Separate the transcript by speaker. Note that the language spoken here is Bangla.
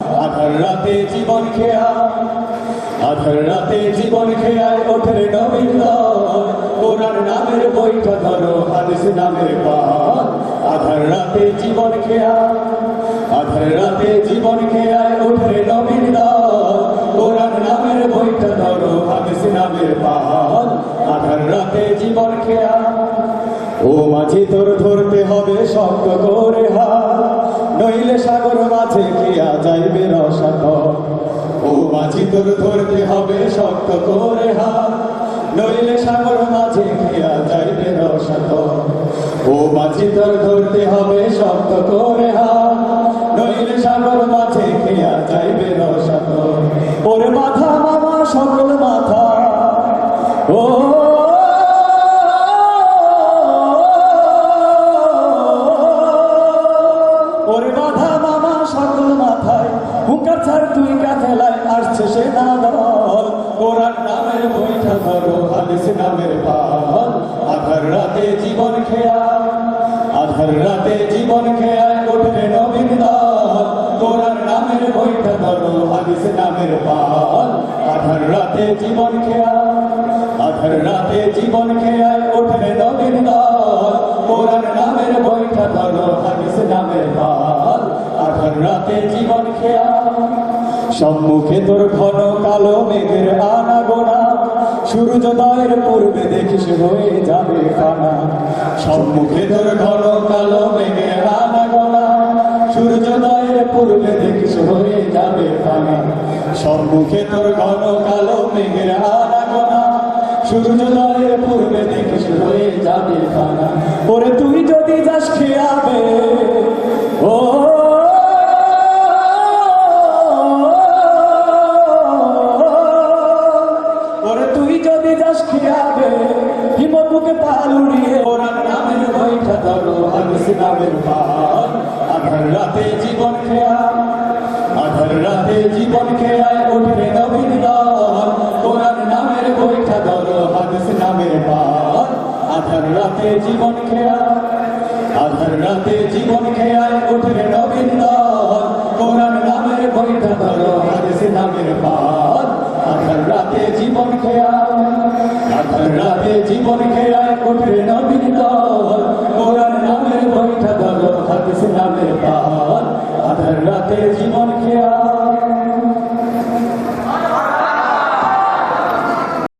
Speaker 1: আধার রাতে জীবন খেয়া, আধার রাতে জীবন খেয়ায় ওঠে নবীন। কোরআন নামের বইটা ধরো, হাদিস নামের পাল আধার রাতে জীবন খেয়া, আধার রাতে জীবন খেয়ায় ও মাঝি তোর ধরতে হবে শক্ত করে হাত। নইলে সাগর মাঝে খেয়া যাইবে রসাত ও মাঝি তোর ধরতে হবে শক্ত করে হাত। নইলে সাগর মাঝে খেয়া যাইবে রসাত ও মাঝি তোর ধরতে হবে শক্ত করে হাত। ওরে বাধা মামা সকল মাথায়। হুঙ্কার ছাড় তুই কাথেলায় আসছে সে দল কোরআন নামের বইটা ধরো, হাদিস নামের পাল। আধার রাতে জীবন খেয়া আধার রাতে জীবন খেয়ায় ওঠে নবীন দল। কোরআন নামের বইটা ধরো, হাদিস নামের পাল। আধার রাতে জীবন খেয়া আধার রাতে জীবন ওঠে নবীন দল। সম্মুখে তোর ঘন কালো মেঘের আনা গোনা সূর্যোদয়ের পূর্বে দেখিস হয়ে যাবে কানা। সম্মুখে তোর ঘন কালো মেঘের আনা গোনা সূর্যোদয়ের পূর্বে দেখিস হয়ে যাবে কানা। সম্মুখে তোর ঘন কালো মেঘের আনা গোনা সূর্যোদয়ের পূর্বে দেখিস হয়ে যাবে কানা। ওরে তুই যদি যাস খেয়াবে নামের পাল আধার রাতে জীবন খেয়া, আধার রাতে জীবন খেয়ায় ওঠে নবীন দল। কোরআন নামের বইটা ধরো, হাদিস নামের পাল আধার রাতে জীবন খেয়া, আধার রাতে জীবন খেয়ায় ওঠে নবীন দল। কোরআন নামের বইটা ধরো, হাদিস নামের পাল আধার রাতে জীবন খেয়া, আধার রাতে জীবন খেয়ায় ওঠে নবীন দল। কোরআন